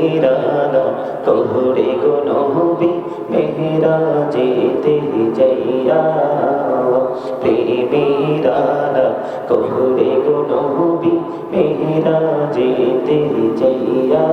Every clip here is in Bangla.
মেহরানা কোহরে গো নবী মেহরা যেতে যাইয়া প্রেমেরানা কোহরে গো নবী মেহরা যেতে যাইয়া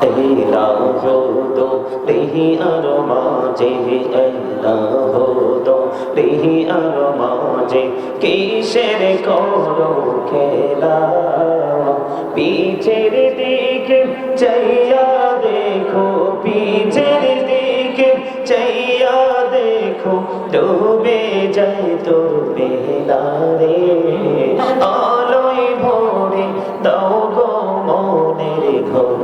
তেরা হদো রেহি আর মাঝে এলা হদো রেহি আর মাঝে কিসের করো খেলা পিছের দিকে চাইয়া দেখো পিছের দিকে চাইয়া দেখো ডুবে যায় তোর বেলা রে আলোয় ভরে দাও গো মনের ঘর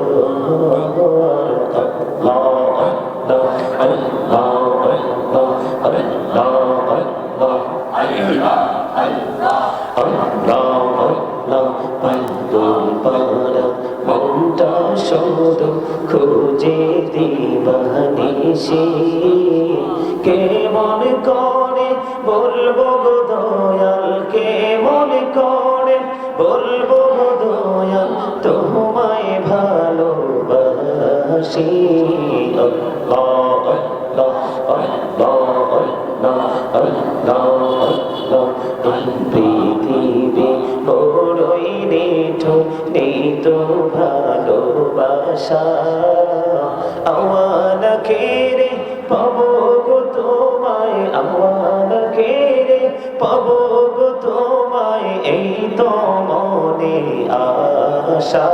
আল্লাহ আল্লাহ আল্লাহ আল্লাহ আল্লাহ আল্লাহ আল্লাহ পাগল পারা মনটা শোধ খুঁজে দিবানিসি কেমন করে, বলব গো দয়াল কেমন করে, বলব গো দয়াল, তোমায় ভালোবাসি। নিঠো নেই তো ভালোবাসা। আমার খেরে পাবো গো তোমায় আমার খেরে পাবো গো তোমায়, এই তো মনে আশা।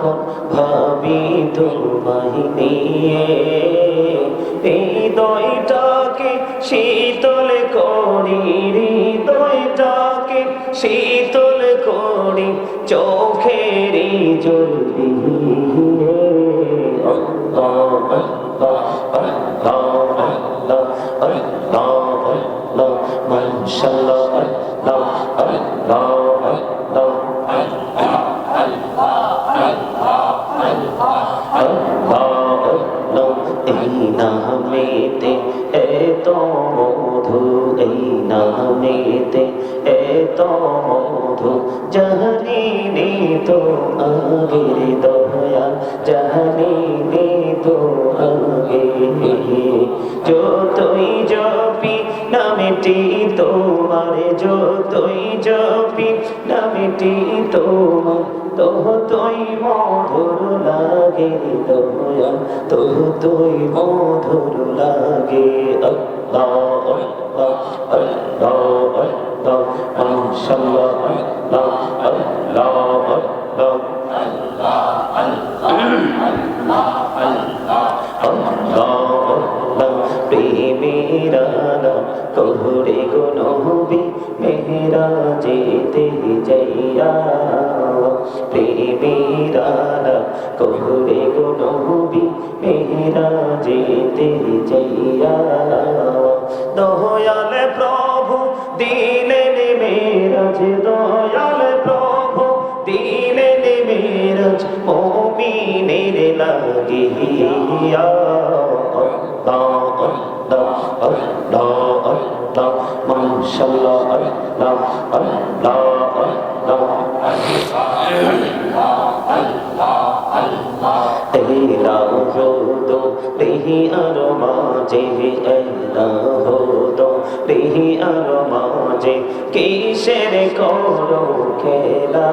যখন ভাবি তোমায় নিয়ে। হৃদয়টাকে শীতল করি হৃদয়টাকে শীতল করি চোখেরই জলদি নামেতে এত মধু জানি তো আগের দয়া জানি তো আগে। যতই জপি নামেটি তোমার, যতই জপি নামেটি তোমার তোই মধুর লাগে দয়া তোই মধুর লাগে কোহরে গো নবী মেহরা যেতে যাইয়া প্রেমেরানা কোহরে গো নবী মেহরা যেতে যাইয়া করো খেলা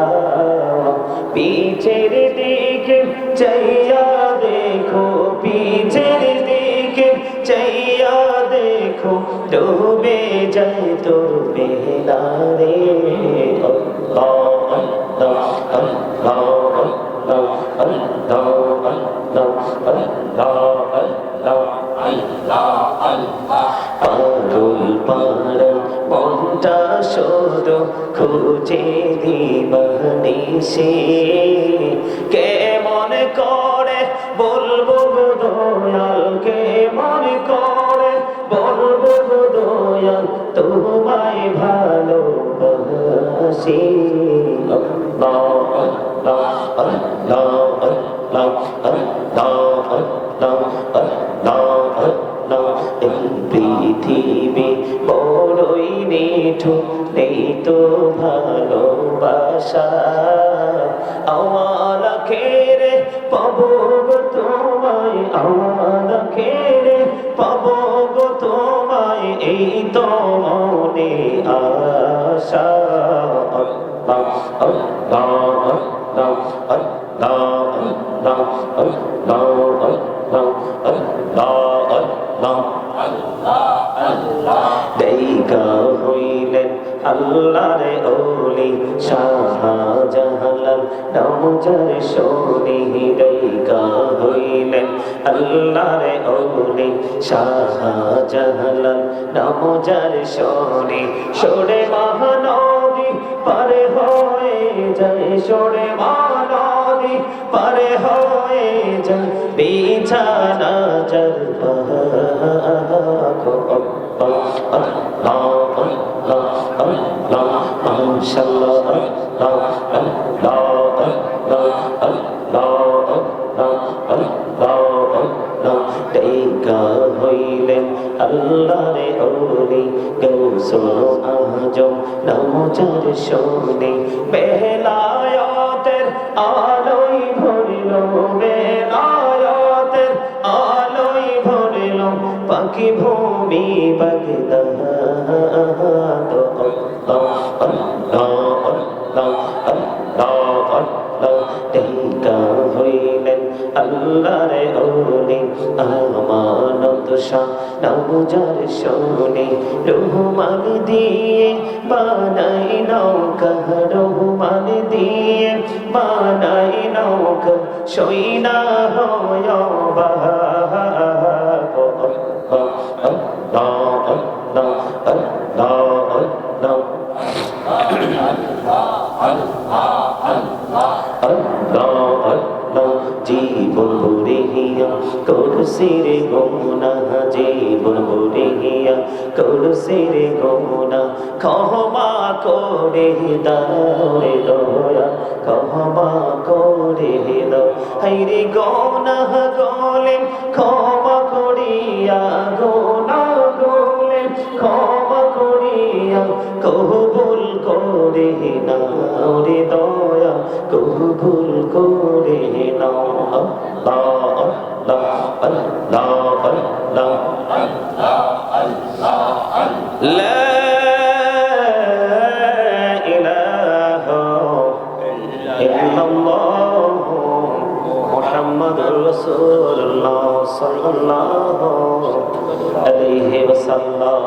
পিছের দিকে চাইয়া দেখো ডুবে যায় তো বেলারে পাগল পাড়া মনটা শোধ খুঁজে দিবানি সে। কেমন কর পৃথিবী বড়ই নিঠু নেই তো ভালোবাসা আমার খেরে পাবো গো তোমায় আমার খেরে পাবো গো তোমায় এই তো দেখা হইলেন আল্লাহর ওলি শাহজাহালাল নমজার সোনি দেখা হইলেন আল্লাহর ওলি শাহজাহালাল নমজার সোনি সরে মহানদী পারে হয়ে যায় সরে মহানদী পারে হয়ে যায় বিছানা চল হইলেন আল্লাহরে ওলি গৌসো আজম নমজার শোনে বেলায়তের আলোই ভরিল বেলায়তের আলোই ভরিল পাখি ভূমি বাগদাদ আল্লাহরে ওলি আমানত নবজার শোনে রহমান দিয়ে বানাই নৌকা, রহমান দিয়ে বানাই নৌকা সইনা হয় জীবন করছে রে গমনা জীবন ভরে হিয়া করছে রে গমনা ক্ষমা করে দাও ক্ষমা করে দাও হাইরে গনা গলে ক্ষমা করিয়া গোনা গলে ক্ষমা করিয়া কবুল করে নাও রে দয়া কবুল করে নাও আল্লাহ আল্লাহ আল্লাহ আল্লাহ لا إله إلا الله محمد رسول الله صلى الله عليه وسلم